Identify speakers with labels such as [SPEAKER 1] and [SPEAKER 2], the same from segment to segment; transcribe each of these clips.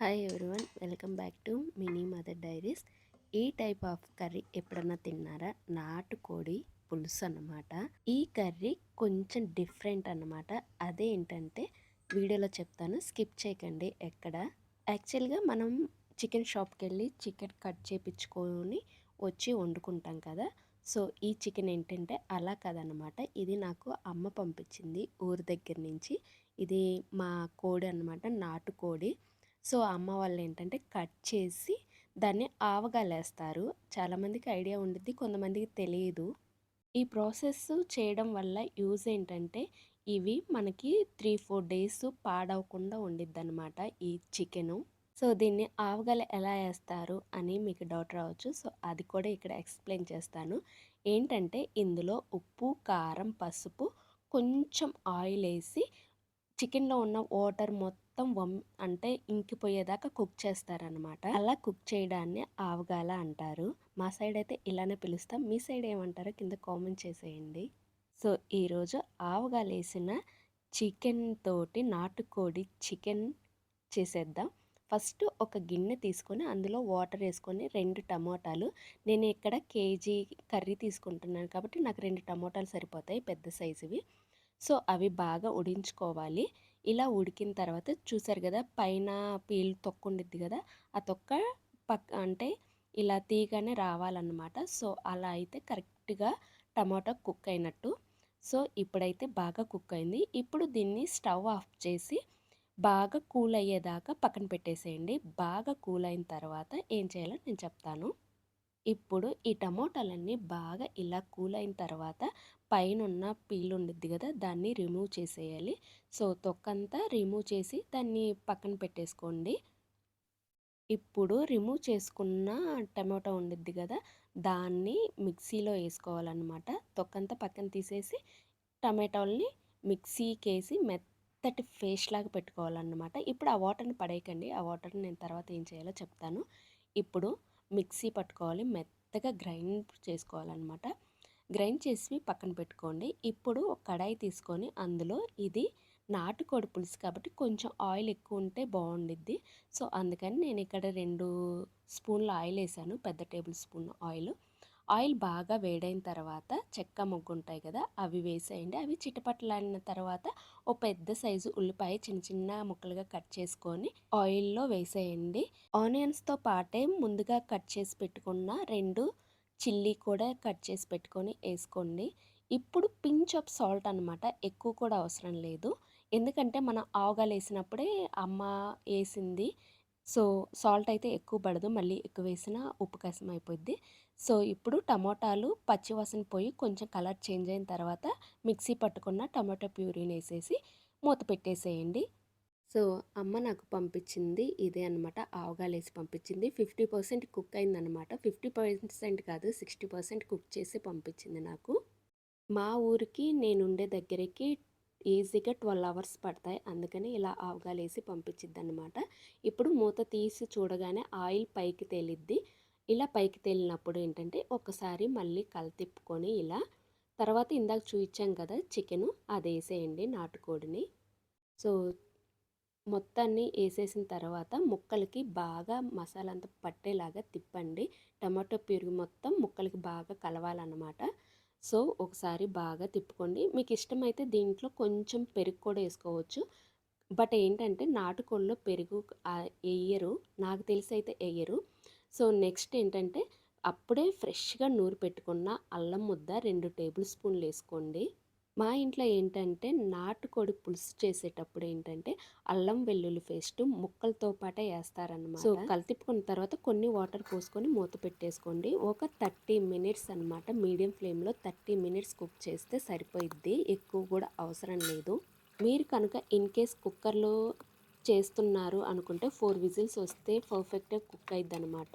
[SPEAKER 1] Hi everyone welcome back to mini mother diaries ఈ type of curry ఎప్పుడన్నా తిన్నారా? నాటుకోడి పులుసు అన్నమాట. ఈ కర్రీ కొంచెం డిఫరెంట్ అన్నమాట. అదేంటంటే వీడియోలో చెప్తాను స్కిప్ చేయకండి ఎక్కడ. యాక్చువల్గా మనం చికెన్ షాప్కి వెళ్ళి చికెన్ కట్ చేయించుకొని వచ్చి వండుకుంటాం కదా. సో ఈ చికెన్ ఏంటంటే అలా కదనమాట ఇది నాకు అమ్మ పంపించింది ఊరి దగ్గర నుంచి. ఇది మా కోడి అనమాట నాటుకోడి. సో అమ్మ వాళ్ళు ఏంటంటే కట్ చేసి దాన్ని ఆవగాలేస్తారు. చాలామందికి ఐడియా ఉండిద్ది కొంతమందికి తెలియదు ఈ ప్రాసెస్ చేయడం వల్ల యూజ్ ఏంటంటే ఇవి మనకి త్రీ ఫోర్ డేస్ పాడవకుండా ఉండిద్ది అనమాట ఈ చికెను. సో దీన్ని ఆవగల ఎలా వేస్తారు అని మీకు డౌట్ రావచ్చు. సో అది కూడా ఇక్కడ ఎక్స్ప్లెయిన్ చేస్తాను. ఏంటంటే ఇందులో ఉప్పు కారం పసుపు కొంచెం ఆయిల్ వేసి చికెన్లో ఉన్న వాటర్ మొత్తం వమ్ అంటే ఇంకిపోయేదాకా కుక్ చేస్తారనమాట అలా కుక్ చేయడాన్ని ఆవగాల అంటారు. మా సైడ్ అయితే ఇలానే పిలుస్తాం. మీ సైడ్ ఏమంటారో కింద కామెంట్ చేసేయండి. సో ఈరోజు ఆవగాలేసిన చికెన్ తోటి నాటుకోడి చికెన్ చేసేద్దాం. ఫస్ట్ ఒక గిన్నె తీసుకొని అందులో వాటర్ వేసుకొని రెండు టమోటాలు. నేను ఇక్కడ కేజీ కర్రీ తీసుకుంటున్నాను కాబట్టి నాకు రెండు టమోటాలు సరిపోతాయి పెద్ద సైజువి. సో అవి బాగా ఉడించుకోవాలి ఇలా ఉడికిన తర్వాత చూసారు కదా పైన పీల్ తొక్క ఉండిద్ది కదా ఆ తొక్క పక్క అంటే ఇలా తీగానే రావాలన్నమాట. సో అలా అయితే కరెక్ట్గా టమాటా కుక్ అయినట్టు. సో ఇప్పుడైతే బాగా కుక్ అయింది. ఇప్పుడు దీన్ని స్టవ్ ఆఫ్ చేసి బాగా కూల్ అయ్యేదాకా పక్కన పెట్టేసేయండి. బాగా కూల్ అయిన తర్వాత ఏం చేయాలో నేను చెప్తాను. ఇప్పుడు ఈ టమోటాలన్నీ బాగా ఇలా కూల్ అయిన తర్వాత పైన ఉన్న పీల్ ఉండిద్ది కదా దాన్ని రిమూవ్ చేసేయాలి. సో తొక్కంతా రిమూవ్ చేసి దాన్ని పక్కన పెట్టేసుకోండి. ఇప్పుడు రిమూవ్ చేసుకున్న టమాటో ఉండిద్ది కదా దాన్ని మిక్సీలో వేసుకోవాలన్నమాట. తొక్కంతా పక్కన తీసేసి టమాటోల్ని మిక్సీకి వేసి మెత్తటి ఫేస్ట్ లాగా పెట్టుకోవాలన్నమాట. ఇప్పుడు ఆ వాటర్ని పడేయకండి. ఆ వాటర్ని నేను తర్వాత ఏం చేయాలో చెప్తాను. ఇప్పుడు మిక్సీ పట్టుకోవాలి. మెత్తగా గ్రైండ్ చేసుకోవాలన్నమాట. గ్రైండ్ చేసి పక్కన పెట్టుకోండి. ఇప్పుడు ఒక కడాయి తీసుకొని అందులో ఇది నాటుకోడి పులుసు కాబట్టి కొంచెం ఆయిల్ ఎక్కువ ఉంటే బాగుండిద్ది. సో అందుకని నేను ఇక్కడ రెండు స్పూన్ల ఆయిల్ వేసాను. పెద్ద టేబుల్ స్పూన్ ఆయిల్. ఆయిల్ బాగా వేడైన తర్వాత చెక్క మొగ్గు ఉంటాయి కదా అవి వేసేయండి. అవి చిటపట్లాడిన తర్వాత ఓ పెద్ద సైజు ఉల్లిపాయ చిన్న చిన్న ముక్కలుగా కట్ చేసుకొని ఆయిల్లో వేసేయండి. ఆనియన్స్తో పాటే ముందుగా కట్ చేసి పెట్టుకున్న రెండు చిల్లీ కూడా కట్ చేసి పెట్టుకొని వేసుకోండి. ఇప్పుడు పించ్ ఆఫ్ సాల్ట్ అనమాట ఎక్కువ కూడా అవసరం లేదు. ఎందుకంటే మనం ఆవగాలు వేసినప్పుడే అమ్మ వేసింది. సో సాల్ట్ అయితే ఎక్కువ పడదు మళ్ళీ ఎక్కువ వేసినా ఉప్పు కసం అయిపోద్ది. సో ఇప్పుడు టమోటాలు పచ్చివాసన పోయి కొంచెం కలర్ చేంజ్ అయిన తర్వాత మిక్సీ పట్టుకున్న టమాటో ప్యూరీని వేసేసి మూత పెట్టేసేయండి. సో అమ్మ నాకు పంపించింది ఇదే అనమాట ఆవగాలేసి పంపించింది. ఫిఫ్టీ పర్సెంట్ కుక్ అయిందనమాట ఫిఫ్టీ పర్సెంట్ కాదు సిక్స్టీ పర్సెంట్ కుక్ చేసి పంపించింది నాకు. మా ఊరికి నేను ఉండే దగ్గరికి ఈజీగా ట్వెల్వ్ అవర్స్ పడతాయి. అందుకని ఇలా ఆవగాలేసి పంపించిద్ది అనమాట ఇప్పుడు మూత తీసి చూడగానే ఆయిల్ పైకి తేలిద్ది. ఇలా పైకి తేలినప్పుడు ఏంటంటే ఒకసారి మళ్ళీ కలతిప్పుకొని ఇలా తర్వాత ఇందాక చూపించాం కదా చికెను అది వేసేయండి నాటుకోడిని. సో మొత్తాన్ని వేసేసిన తర్వాత ముక్కలకి బాగా మసాలా అంతా పట్టేలాగా తిప్పండి. టమాటో పెరుగు మొత్తం ముక్కలకి బాగా కలవాలన్నమాట. సో ఒకసారి బాగా తిప్పుకోండి. మీకు ఇష్టమైతే దీంట్లో కొంచెం పెరుగు కూడా వేసుకోవచ్చు. బట్ ఏంటంటే నాటుకోళ్ళలో పెరుగు వేయరు. నాకు తెలిసి అయితే వేయరు. సో నెక్స్ట్ ఏంటంటే అప్పుడే ఫ్రెష్గా నూరు పెట్టుకున్న అల్లం ముద్ద రెండు టేబుల్ స్పూన్లు వేసుకోండి. మా ఇంట్లో ఏంటంటే నాటుకోడి పులుసు చేసేటప్పుడు ఏంటంటే అల్లం వెల్లుల్లి పేస్ట్ ముక్కలతో పాటే వేస్తారనమాట సో కలితిప్పుకున్న తర్వాత కొన్ని వాటర్ పోసుకొని మూత పెట్టేసుకోండి. ఒక థర్టీ మినిట్స్ అనమాట మీడియం ఫ్లేమ్లో థర్టీ మినిట్స్ కుక్ చేస్తే సరిపోయిద్ది. ఎక్కువ కూడా అవసరం లేదు. మీరు కనుక ఇన్ కేస్ కుక్కర్లో చేస్తున్నారు అనుకుంటే ఫోర్ విజిల్స్ వస్తే పర్ఫెక్ట్గా కుక్ అయింది అనమాట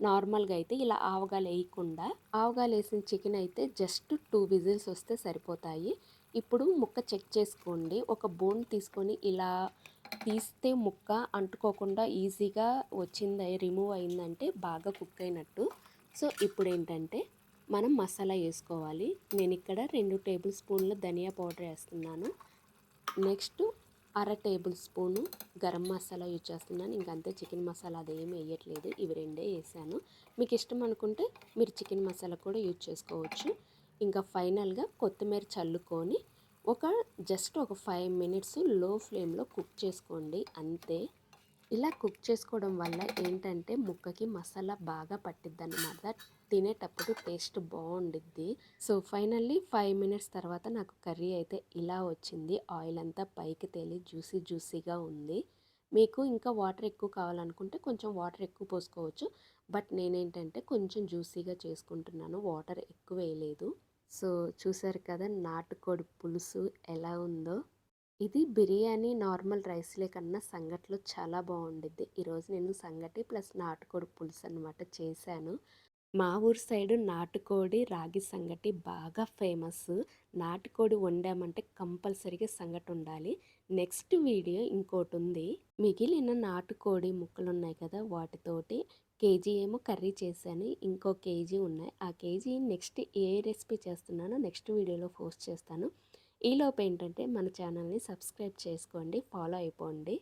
[SPEAKER 1] నార్మల్గా అయితే ఇలా ఆవగాలు వేయకుండా ఆవగాలు వేసిన చికెన్ అయితే జస్ట్ టూ విజిల్స్ వస్తే సరిపోతాయి. ఇప్పుడు ముక్క చెక్ చేసుకోండి. ఒక బోన్ తీసుకొని ఇలా తీస్తే ముక్క అంటుకోకుండా ఈజీగా వచ్చింది రిమూవ్ అయిందంటే బాగా కుక్ అయినట్టు. సో ఇప్పుడు ఏంటంటే మనం మసాలా వేసుకోవాలి. నేను ఇక్కడ రెండు టేబుల్ స్పూన్ల ధనియా పౌడర్ వేస్తున్నాను. నెక్స్ట్ అర table spoon garam masala use చేస్తున్నాను. ఇంకంతే చికెన్ మసాలా అదేమి వేయట్లేదు. ఇవి రెండే వేసాను. మీకు ఇష్టం అనుకుంటే మీరు చికెన్ మసాలా కూడా యూజ్ చేసుకోవచ్చు. ఇంకా ఫైనల్గా కొత్తిమీర చల్లుకొని ఒక జస్ట్ ఒక ఫైవ్ మినిట్స్లో ఫ్లేమ్లో కుక్ చేసుకోండి. అంతే. ఇలా కుక్ చేసుకోవడం వల్ల ఏంటంటే ముక్కకి మసాలా బాగా పట్టిద్ది అనమాట తినేటప్పుడు టేస్ట్ బాగుండిద్ది సో ఫైనల్లీ ఫైవ్ మినిట్స్ తర్వాత నాకు కర్రీ అయితే ఇలా వచ్చింది. ఆయిల్ అంతా పైకి తేలి జ్యూసీ జ్యూసీగా ఉంది. మీకు ఇంకా వాటర్ ఎక్కువ కావాలనుకుంటే కొంచెం వాటర్ ఎక్కువ పోసుకోవచ్చు. బట్ నేనేంటంటే కొంచెం జ్యూసీగా చేసుకుంటున్నాను. వాటర్ ఎక్కువ వేయలేదు. సో చూసారు కదా నాటుకోడి పులుసు ఎలా ఉందో. ఇది బిర్యానీ నార్మల్ రైస్లే కన్నా సంగట్లో చాలా బాగుండిద్ది ఈరోజు నేను సంగటి ప్లస్ నాటుకోడి పులుసు అనమాట చేశాను. మా ఊరు సైడు నాటుకోడి రాగి సంగటి బాగా ఫేమస్ నాటుకోడి వండామంటే కంపల్సరీగా సంగటి ఉండాలి నెక్స్ట్ వీడియో ఇంకోటి ఉంది మిగిలిన నాటుకోడి ముక్కలు ఉన్నాయి కదా వాటితోటి కేజీ ఏమో కర్రీ చేశాను. ఇంకో కేజీ ఉన్నాయి. ఆ కేజీ నెక్స్ట్ ఏ రెసిపీ చేస్తున్నానో నెక్స్ట్ వీడియోలో పోస్ట్ చేస్తాను. ఈలోపు ఏంటంటే మన ఛానల్ని సబ్స్క్రైబ్ చేసుకోండి ఫాలో అయిపోండి.